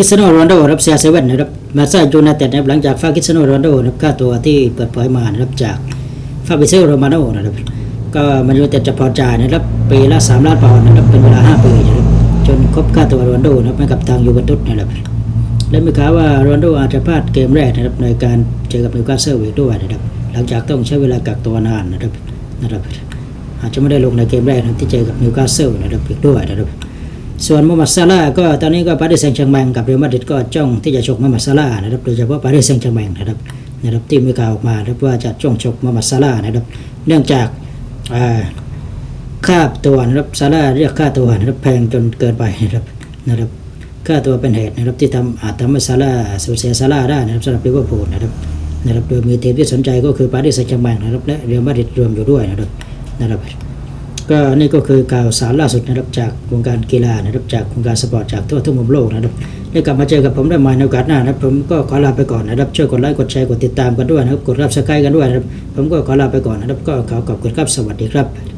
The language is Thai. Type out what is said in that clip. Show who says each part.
Speaker 1: คริสเตียโนโรนัลโดรับเซียเซเว่นนะครับมาซาจูนาเต็ดนะครับหลังจากฟาคริสเตียโนโรนัลโดนะครับค่าตัวที่เปิดเผยมานะครับจากฟาบิเซโรมาโนนะครับก็มันยูไนเต็ดจะพอจ่ายนะครับปีละ3ล้านปอนด์นะครับเป็นเวลา 5 ปีนะครับจนครบค่าตัวโรนัลโดนะครับให้กับทางยูเวนตุสนะครับและมีข่าวว่าโรนัลโดอาจจะพลาดเกมแรกนะครับในการเจอกับนิวคาสเซิลอีกด้วยนะครับหลังจากต้องใช้เวลากักตัวนานนะครับนะครับอาจจะไม่ได้ลงในเกมแรกนะที่เจอกับนิวคาสเซิลนะครับอีกด้วยนะครับ ส่วนมูฮัมหมัดซาลาก็ตอนนี้ก็ปารีสแซงต์แชร์แมงกับเรอัลมาดริดก็จ้องที่จะฉกมูฮัมหมัดซาลานะครับโดยเฉพาะปารีสแซงต์แชร์แมงนะครับนะครับที่มีข่าวออกมานะครับว่าจะจ้องฉกมูฮัมหมัดซาลานะครับเนื่องจากค่าตัวนะครับซาลาเรียกค่าตัวนะครับแพงจนเกินไปนะครับนะครับค่าตัวเป็นเหตุนะครับที่ทำอาจทำให้ซาลาสูญเสียซาลาได้นะครับสำหรับลิเวอร์พูลนะครับนะครับโดยมีทีมที่สนใจก็คือปารีสแซงต์แชร์แมงนะครับและเรอัลมาดริดรวมอยู่ด้วยนะครับนะครับ ก็นี่ก็คือข่าวสารล่าสุดนะครับจากวงการกีฬานะครับจากวงการสปอร์ตจากทั่วทุกมุมโลกนะครับได้กลับมาเจอกับผมได้ใหม่ในโอกาสหน้านะครับ ผมก็ขอลาไปก่อนนะครับช่วยกดไลค์กดแชร์กดติดตามกันด้วยนะครับกดรับสกายกันด้วยนะครับผมก็ขอลาไปก่อนนะครับก็ขอขอบคุณครับสวัสดีครับ